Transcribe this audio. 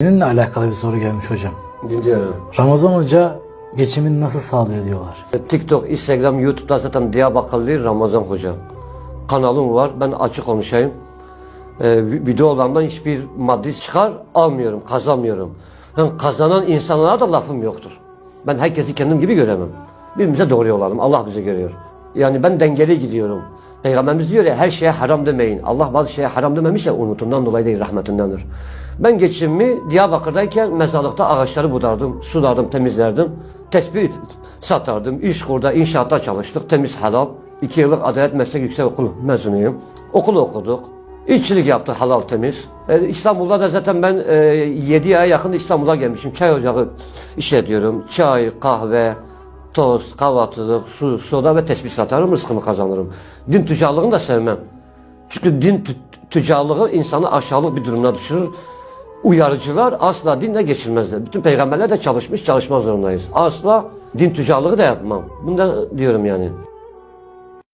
Seninle alakalı bir soru gelmiş hocam. Dinliyorum. Ramazan Hoca geçimini nasıl sağlıyor diyorlar. TikTok, Instagram, YouTube'da zaten Diyarbakırlı Ramazan Hoca. Kanalım var. Ben açık konuşayım. Ee, vi- videolarımdan hiçbir maddi çıkar almıyorum, kazanmıyorum. Ben kazanan insanlara da lafım yoktur. Ben herkesi kendim gibi göremem. Birbirimize doğru yol alalım. Allah bizi görüyor. Yani ben dengeli gidiyorum. Peygamberimiz diyor ya her şeye haram demeyin. Allah bazı şeye haram dememişse unutundan dolayı değil rahmetindendir. Ben geçimimi Diyarbakır'dayken mezarlıkta ağaçları budardım, sulardım, temizlerdim. Tesbih satardım. İş kurda, inşaatta çalıştık. Temiz halal. İki yıllık Adalet Meslek Yüksek Okulu mezunuyum. Okul okuduk. İşçilik yaptık halal temiz. Ee, İstanbul'da da zaten ben e, 7 aya yakın İstanbul'a gelmişim. Çay ocağı işletiyorum. Çay, kahve, toz, kahvaltılık, su, soda ve tesbih satarım, rızkımı kazanırım. Din tüccarlığını da sevmem. Çünkü din tü- tüccarlığı insanı aşağılık bir durumuna düşürür. Uyarıcılar asla dinle geçirmezler. Bütün peygamberler de çalışmış, çalışma zorundayız. Asla din tüccarlığı da yapmam. Bunu da diyorum yani.